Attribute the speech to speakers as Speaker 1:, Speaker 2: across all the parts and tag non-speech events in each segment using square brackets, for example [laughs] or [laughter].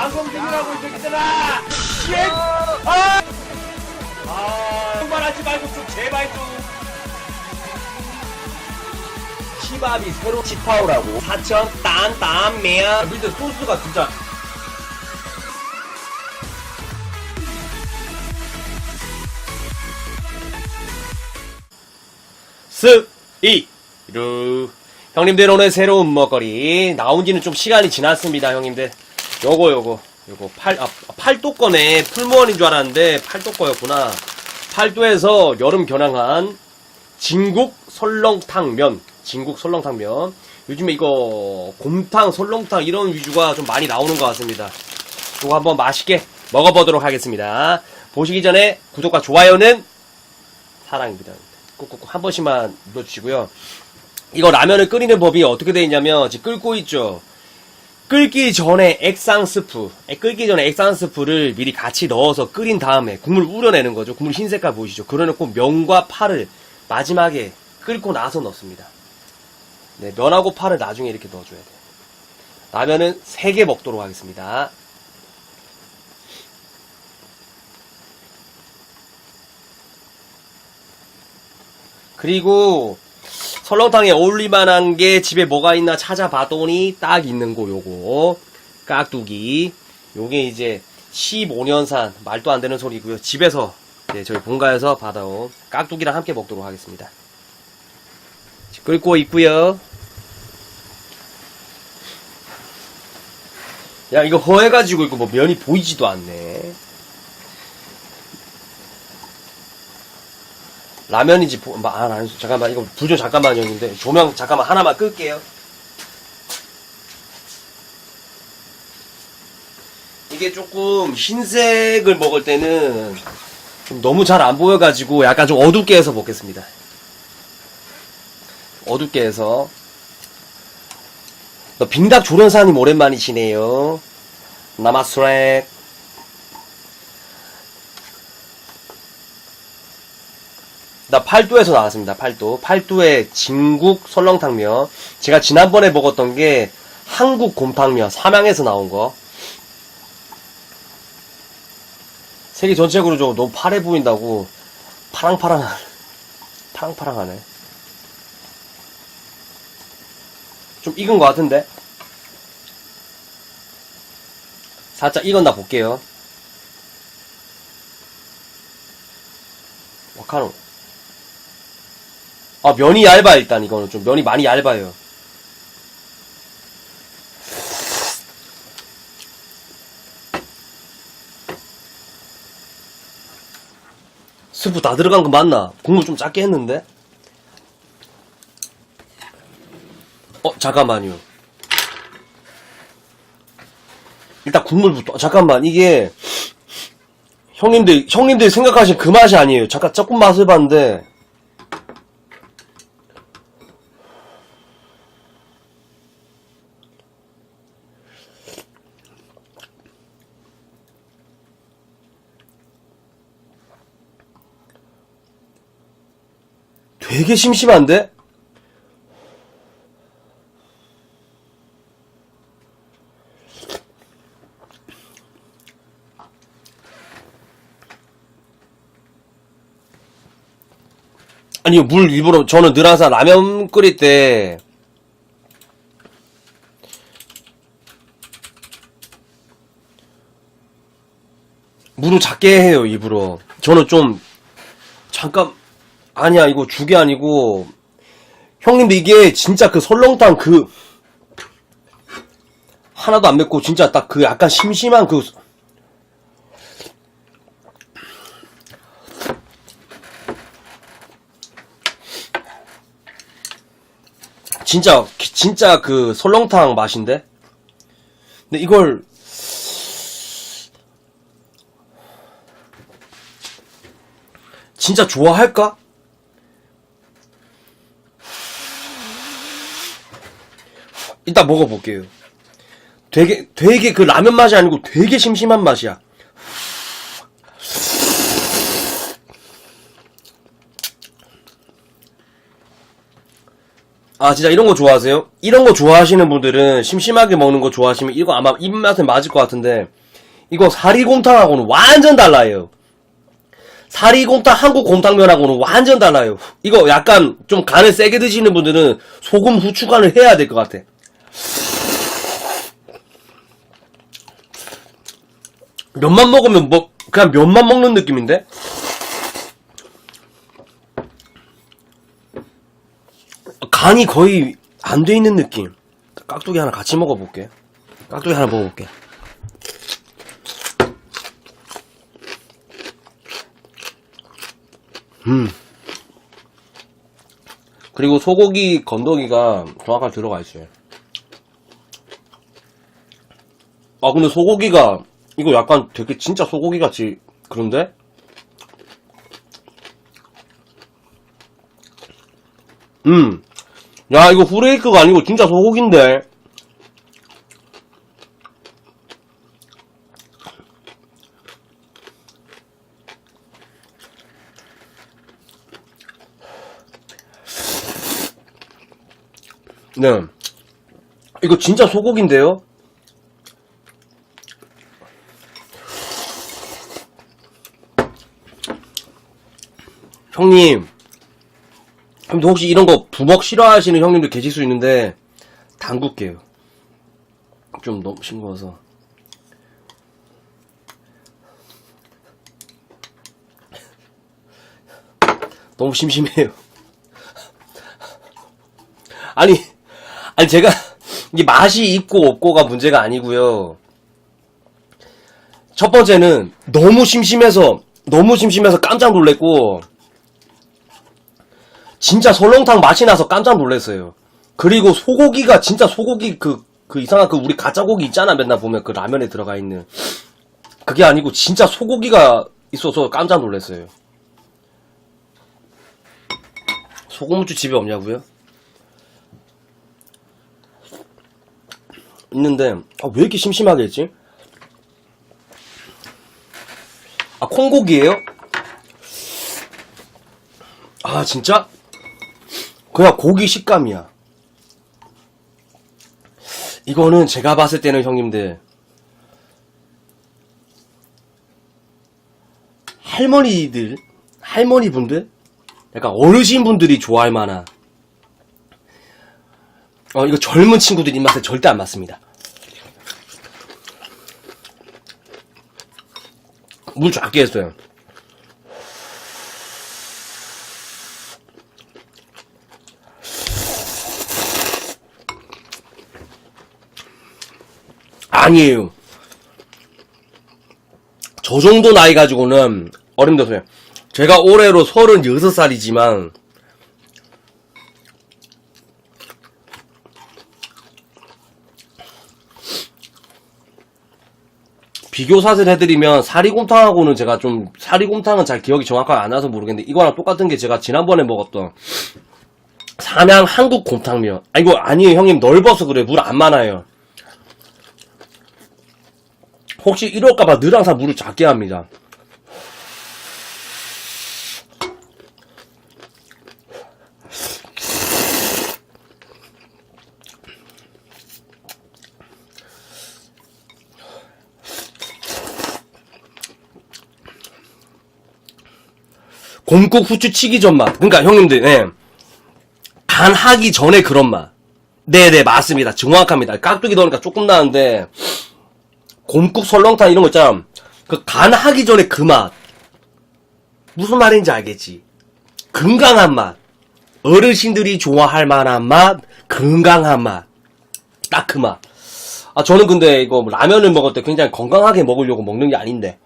Speaker 1: 방송 중이라고 이 새끼들아! 씨! 아! 아, 말하지 말고 좀 제발 좀. 시밥이 새로 치타오라고 4천 딴딴 매야 밑에 소스가 진짜 스이 루 형님들 오늘 새로운 먹거리 나온 지는 좀 시간이 지났습니다 형님들 요거 요거. 요거 팔, 아, 팔도 거네 풀무원인 줄 알았는데 팔도 거였구나. 팔도에서 여름 겨냥한 진국 설렁탕면 진국 설렁탕면. 요즘에 이거 곰탕 설렁탕 이런 위주가 좀 많이 나오는 것 같습니다. 이거 한번 맛있게 먹어보도록 하겠습니다. 보시기 전에 구독과 좋아요는 사랑입니다. 꾹꾹꾹 한 번씩만 눌러주시고요. 이거 라면을 끓이는 법이 어떻게 되어 있냐면 지금 끓고 있죠 끓기 전에 액상 스프 에, 끓기 전에 액상 스프를 미리 같이 넣어서 끓인 다음에 국물 우려내는 거죠. 국물 흰 색깔 보이시죠? 그래놓고 면과 파를 마지막에 끓고 나서 넣습니다. 네, 면하고 파를 나중에 이렇게 넣어줘야 돼요. 라면은 3개 먹도록 하겠습니다. 그리고 설렁탕에 어울릴만한 게 집에 뭐가 있나 찾아봤더니 딱 있는 거 요거. 깍두기. 요게 이제 15년산 말도 안 되는 소리고요. 집에서 네, 저희 본가에서 받아온 깍두기랑 함께 먹도록 하겠습니다. 끓고 있고요. 야 이거 허해가지고 이거 뭐 면이 보이지도 않네 라면인지 보, 아, 아, 잠깐만 이거 불 좀 잠깐만 형인데 조명 잠깐만 하나만 끌게요. 이게 조금 흰색을 먹을 때는 좀 너무 잘 안 보여가지고 약간 좀 어둡게 해서 먹겠습니다. 어둡게 해서 너 빙닭 조련사님 오랜만이시네요. 나마스렉 나 팔도에서 나왔습니다. 팔도. 팔도의 진국 설렁탕면. 제가 지난번에 먹었던 게 한국 곰탕면. 삼양에서 나온 거. 색이 전체적으로 좀 너무 파래 보인다고 파랑파랑 파랑파랑하네. 좀 익은 것 같은데? 살짝 익었나 볼게요. 와카노. 아, 면이 얇아, 일단, 이거는 좀, 면이 많이 얇아요. 스프 다 들어간 거 맞나? 국물 좀 작게 했는데? 어, 잠깐만요. 일단 국물부터, 잠깐만, 이게, 형님들, 형님들 생각하신 그 맛이 아니에요. 잠깐, 조금 맛을 봤는데, 되게 심심한데? 아니, 물 일부러, 저는 늘 항상 라면 끓일 때, 물을 작게 해요, 일부러. 저는 좀, 잠깐, 아니야, 이거 죽이 아니고, 형님들 이게 진짜 그 설렁탕 그, 하나도 안 맵고 진짜 딱 그 약간 심심한 그, 진짜, 진짜 그 설렁탕 맛인데? 근데 이걸, 진짜 좋아할까? 이따 먹어볼게요. 되게, 되게 그 라면 맛이 아니고 되게 심심한 맛이야. 아, 진짜 이런 거 좋아하세요? 이런 거 좋아하시는 분들은 심심하게 먹는 거 좋아하시면 이거 아마 입맛에 맞을 것 같은데, 이거 사리곰탕하고는 완전 달라요. 사리곰탕 한국 곰탕면하고는 완전 달라요. 이거 약간 좀 간을 세게 드시는 분들은 소금 후추 간을 해야 될 것 같아. 면만 먹으면 뭐 그냥 면만 먹는 느낌인데? 간이 거의 안 돼 있는 느낌. 깍두기 하나 같이 먹어볼게. 깍두기 하나 먹어볼게. 음. 그리고 소고기 건더기가 정확하게 들어가 있어요. 아, 근데 소고기가, 이거 약간 되게 진짜 소고기 같이, 그런데? 음. 야, 이거 후레이크가 아니고 진짜 소고기인데? 네. 이거 진짜 소고기인데요? 형님, 형님들 혹시 이런 거 부먹 싫어하시는 형님들 계실 수 있는데, 담글게요. 좀 너무 싱거워서. 너무 심심해요. 아니, 아니 제가 이게 맛이 있고 없고가 문제가 아니고요. 첫 번째는 너무 심심해서 너무 심심해서 깜짝 놀랐고 진짜 설렁탕 맛이 나서 깜짝 놀랐어요. 그리고 소고기가 진짜 소고기 그, 그 이상한 그 우리 가짜 고기 있잖아 맨날 보면 그 라면에 들어가 있는 그게 아니고 진짜 소고기가 있어서 깜짝 놀랐어요. 소금무추 집에 없냐고요? 있는데 아, 왜 이렇게 심심하게 했지? 아 콩고기예요? 아 진짜? 그냥 고기 식감이야. 이거는 제가 봤을 때는 형님들 할머니들 할머니 분들 약간 어르신 분들이 좋아할 만한 어, 이거 젊은 친구들 입맛에 절대 안 맞습니다. 물 작게 했어요. 아니에요. 저 정도 나이 가지고는 어림도서요. 제가 올해로 36살이지만 비교 사실 해드리면 사리곰탕하고는 제가 좀 사리곰탕은 잘 기억이 정확하게 안 나서 모르겠는데 이거랑 똑같은 게 제가 지난번에 먹었던 삼양 한국 곰탕면 아 이거 아니에요 형님 넓어서 그래 물 안 많아요 혹시 이럴까봐 늘 항상 물을 작게 합니다 곰국 후추 치기 전 맛. 그러니까 형님들, 예. 간 하기 전에 그런 맛. 네네, 맞습니다. 정확합니다. 깍두기 넣으니까 조금 나는데, 곰국 설렁탕 이런 거 있잖아. 그 간 하기 전에 그 맛. 무슨 말인지 알겠지? 건강한 맛. 어르신들이 좋아할 만한 맛, 건강한 맛. 딱 그 맛. 아, 저는 근데 이거 라면을 먹을 때 굉장히 건강하게 먹으려고 먹는 게 아닌데.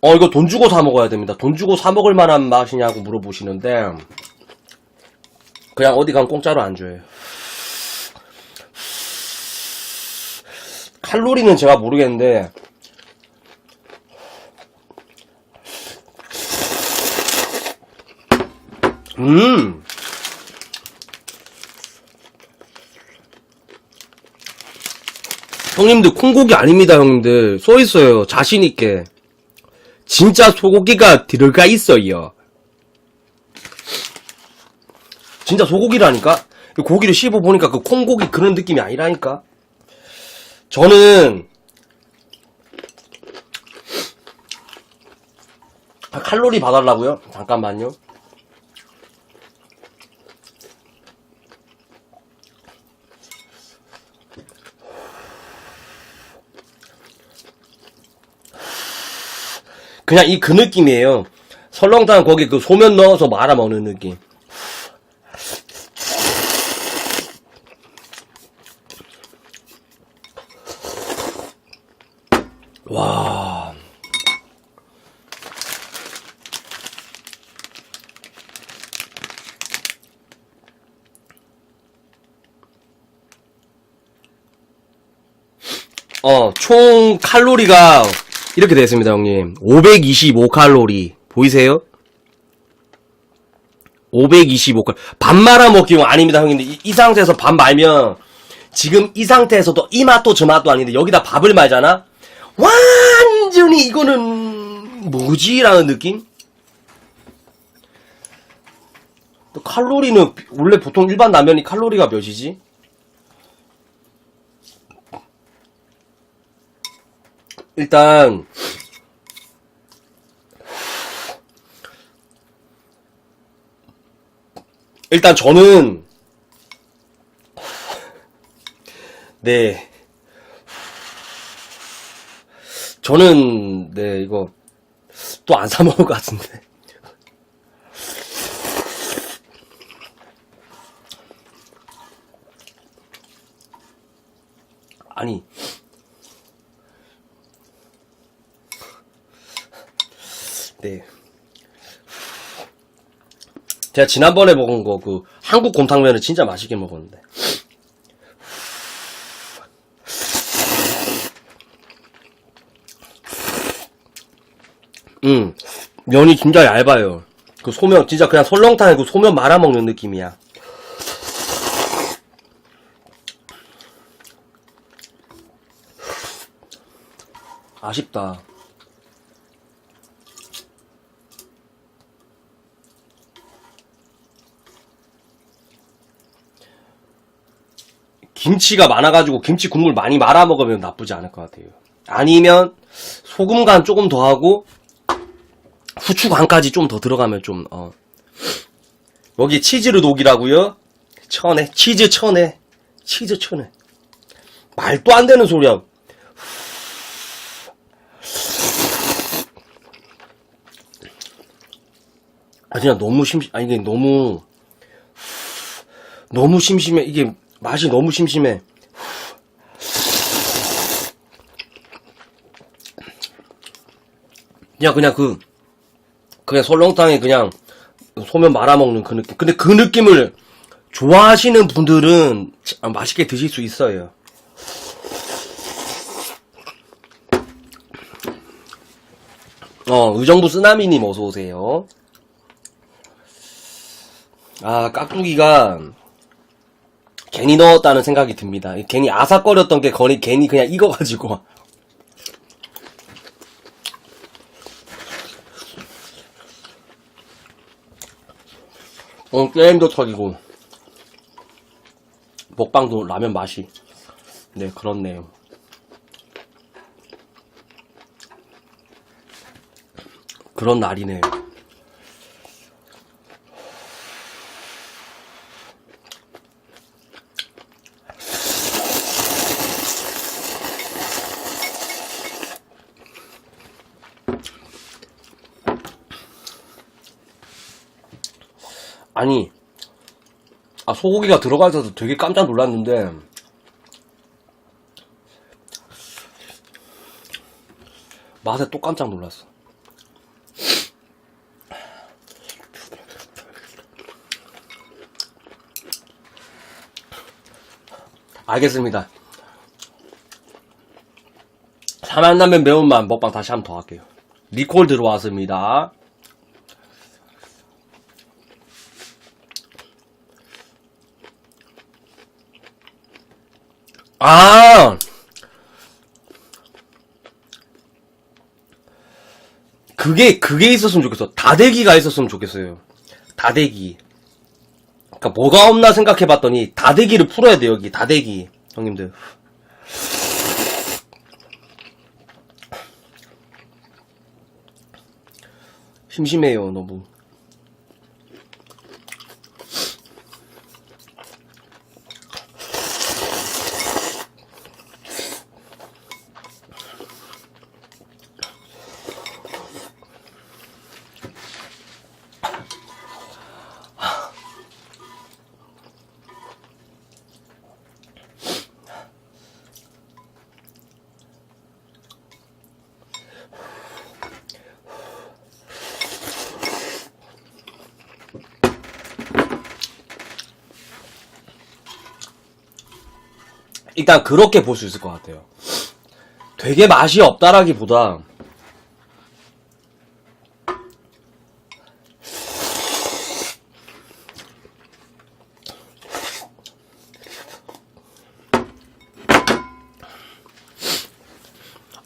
Speaker 1: 어, 이거 돈 주고 사 먹어야 됩니다. 돈 주고 사 먹을 만한 맛이냐고 물어보시는데, 그냥 어디 가면 공짜로 안 줘요. 칼로리는 제가 모르겠는데, 음! 형님들, 콩고기 아닙니다, 형님들. 써있어요. 자신있게. 진짜 소고기가 들어가 있어요. 진짜 소고기라니까? 고기를 씹어보니까 그 콩고기 그런 느낌이 아니라니까? 저는, 아, 칼로리 봐달라고요? 잠깐만요. 그냥 이 그 느낌이에요. 설렁탕 거기 그 소면 넣어서 말아 먹는 느낌. 와. 어, 총 칼로리가 이렇게 되었습니다, 형님. 525칼로리. 보이세요? 525칼로리. 밥 말아 먹기용 아닙니다, 형님들. 이, 이 상태에서 밥 말면, 지금 이 상태에서도 이 맛도 저 맛도 아닌데, 여기다 밥을 말잖아? 완전히 이거는, 뭐지 라는 느낌? 또 칼로리는, 원래 보통 일반 라면이 칼로리가 몇이지? 일단 일단 저는 네. 저는 네 이거 또 안 사 먹을 것 같은데. 아니 네. 제가 지난번에 먹은 거, 그, 한국 곰탕면을 진짜 맛있게 먹었는데. 음, 면이 진짜 얇아요. 그 소면, 진짜 그냥 설렁탕에 그 소면 말아 먹는 느낌이야. 아쉽다. 김치가 많아가지고 김치 국물 많이 말아 먹으면 나쁘지 않을 것 같아요. 아니면 소금 간 조금 더 하고 후추 간까지 좀 더 들어가면 좀 어. 여기 치즈를 녹이라고요? 천에 치즈 천에 치즈 천에 말도 안 되는 소리야. 아 그냥 너무 심 아니 이게 너무 너무 심심해 이게 맛이 너무 심심해. 그냥 그냥 그 그냥 설렁탕에 그냥 소면 말아먹는 그 느낌. 근데 그 느낌을 좋아하시는 분들은 참 맛있게 드실 수 있어요. 어, 의정부 쓰나미님 어서오세요. 아, 깍두기가 괜히 넣었다는 생각이 듭니다. 괜히 아삭거렸던 게 거의 괜히 그냥 익어가지고. 어, 게임도 터지고. 먹방도 라면 맛이. 네, 그렇네요. 그런 날이네요. 아니, 아, 소고기가 들어가 있어서 되게 깜짝 놀랐는데, 맛에 또 깜짝 놀랐어. 알겠습니다. 삼한라면 매운맛 먹방 다시 한 번 더 할게요. 리콜 들어왔습니다. 아! 그 그게, 그게 있었으면 좋겠어. 다대기가 있었으면 좋겠어요. 다대기. 그니까 뭐가 없나 생각해 봤더니, 다대기를 풀어야 돼, 여기. 다대기. 형님들. 심심해요, 너무. 일단 그렇게 볼 수 있을 것 같아요. 되게 맛이 없다라기보다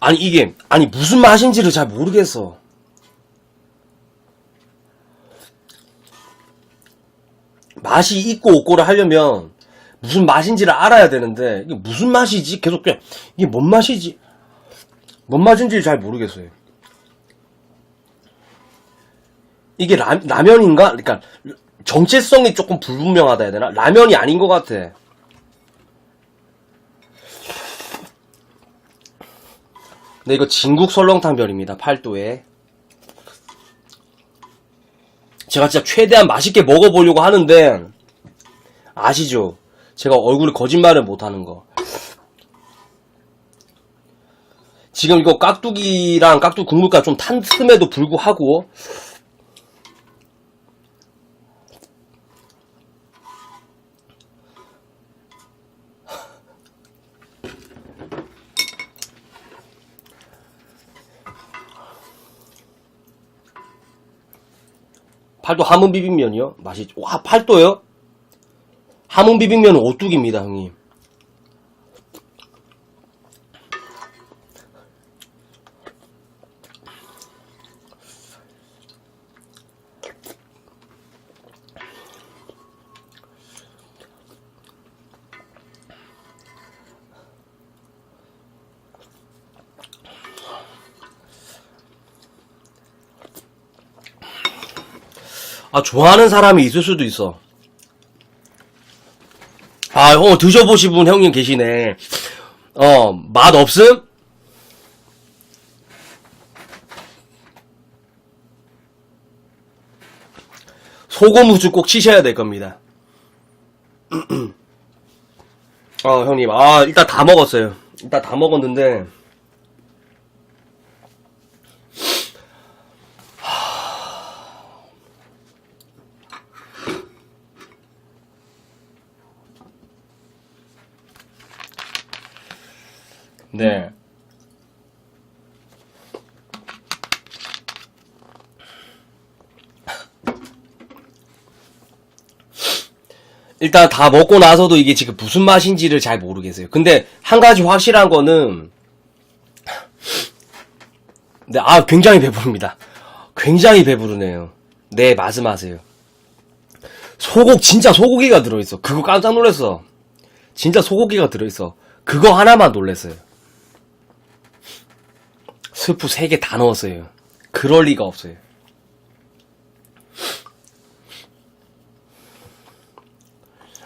Speaker 1: 아니 이게 아니 무슨 맛인지를 잘 모르겠어. 맛이 있고 없고를 하려면 무슨 맛인지를 알아야 되는데 이게 무슨 맛이지? 계속 그냥 이게 뭔 맛이지? 뭔 맛인지 잘 모르겠어요. 이게 라, 라면인가? 그러니까 정체성이 조금 불분명하다 해야 되나? 라면이 아닌 것 같아. 근데 이거 진국 설렁탕면입니다. 팔도에. 제가 진짜 최대한 맛있게 먹어보려고 하는데 아시죠? 제가 얼굴에 거짓말을 못하는 거. 지금 이거 깍두기랑 깍두기 국물과 좀 탄슴에도 불구하고 팔도 함흥 비빔면이요? 맛이 와 팔도요? 함흥 비빔면은 오뚜기입니다, 형님. 아, 좋아하는 사람이 있을 수도 있어. 아, 어, 드셔보신 분 형님 계시네. 어, 맛 없음? 소금 후추 꼭 치셔야 될 겁니다. [clears throat] 어, 형님. 아, 일단 다 먹었어요. 일단 다 먹었는데. 네. 일단 다 먹고 나서도 이게 지금 무슨 맛인지를 잘 모르겠어요. 근데 한 가지 확실한 거는 네, 아 굉장히 배부릅니다. 굉장히 배부르네요. 네, 말씀하세요. 소고기 진짜 소고기가 들어있어. 그거 깜짝 놀랐어. 진짜 소고기가 들어있어. 그거 하나만 놀랐어요. 스프 3개 다 넣었어요. 그럴 리가 없어요.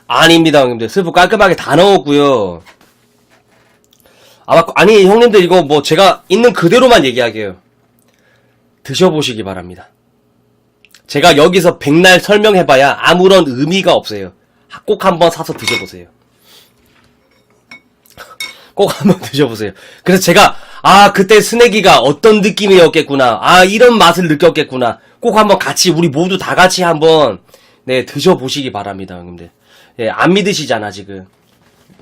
Speaker 1: 아닙니다, 형님들. 스프 깔끔하게 다 넣었고요. 아마, 아니, 형님들 이거 뭐 제가 있는 그대로만 얘기하게요. 드셔보시기 바랍니다. 제가 여기서 백날 설명해봐야 아무런 의미가 없어요. 꼭 한번 사서 드셔보세요. [laughs] 꼭 한번 드셔보세요. 그래서 제가 아 그때 스네기가 어떤 느낌이었겠구나. 아 이런 맛을 느꼈겠구나. 꼭 한번 같이 우리 모두 다 같이 한번 네 드셔보시기 바랍니다, 형님들. 예, 안 믿으시잖아 지금.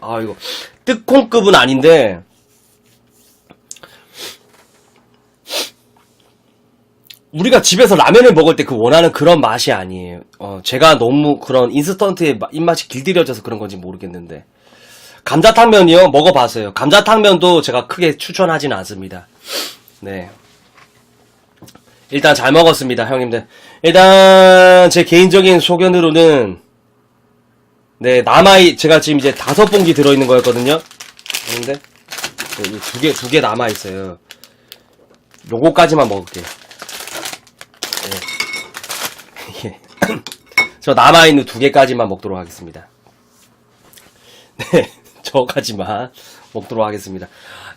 Speaker 1: 아 이거 뜻콩급은 아닌데 우리가 집에서 라면을 먹을 때 그 원하는 그런 맛이 아니에요. 어, 제가 너무 그런 인스턴트의 마- 입맛이 길들여져서 그런 건지 모르겠는데. 감자탕면이요? 먹어봤어요. 감자탕면도 제가 크게 추천하지는 않습니다. 네. 일단 잘 먹었습니다, 형님들. 일단 제 개인적인 소견으로는 네 남아 제가 지금 이제 다섯 봉지 들어있는 거였거든요, 형님들. 두개 두 개 남아 있어요. 요거까지만 먹을게요. 네. [laughs] 저 남아 있는 두 개까지만 먹도록 하겠습니다. 네, 저까지만 먹도록 하겠습니다.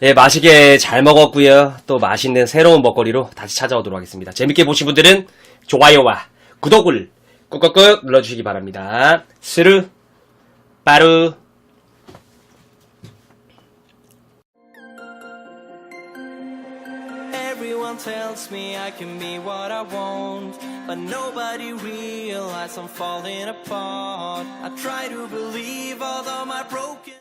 Speaker 1: 예, 맛있게 잘 먹었고요. 또 맛있는 새로운 먹거리로 다시 찾아오도록 하겠습니다. 재밌게 보신 분들은 좋아요와 구독을 꾹꾹꾹 눌러주시기 바랍니다. 스루, 빠루.
Speaker 2: Everyone tells me I can be what I want, but nobody realizes I'm falling apart. I try to believe, although my broken